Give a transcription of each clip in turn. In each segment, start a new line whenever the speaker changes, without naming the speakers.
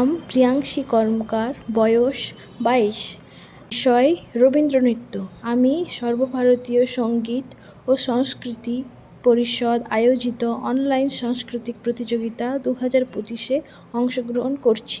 নাম প্রিয়াংশী কর্মকার, বয়স বাইশ। বিষয় রবীন্দ্রনৃত্য। আমি সর্বভারতীয় সংগীত ও সংস্কৃতি পরিষদ আয়োজিত অনলাইন সাংস্কৃতিক প্রতিযোগিতা দু হাজার পঁচিশে অংশগ্রহণ করছি।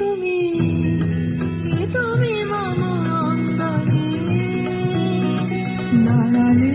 তুমি কে তুমি মম অঙ্গনে নানানে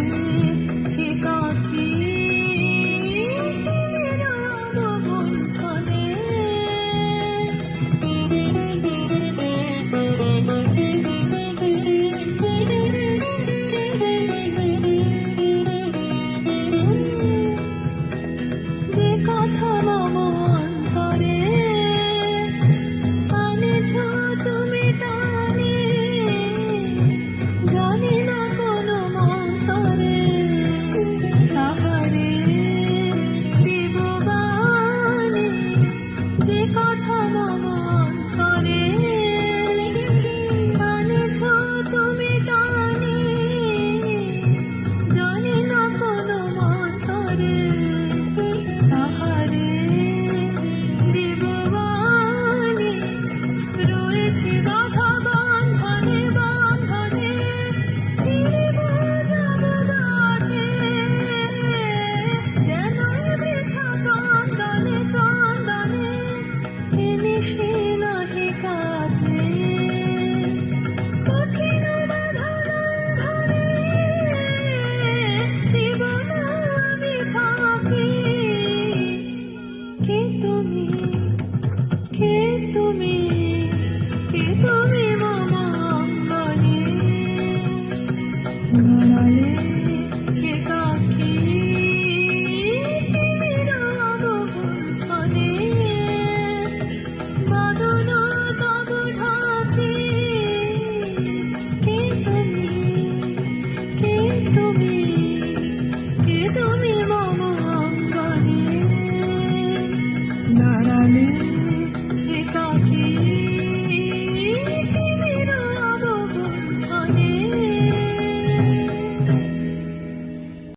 তুমি? কে তুমি? কে তুমি মম অঙ্গনে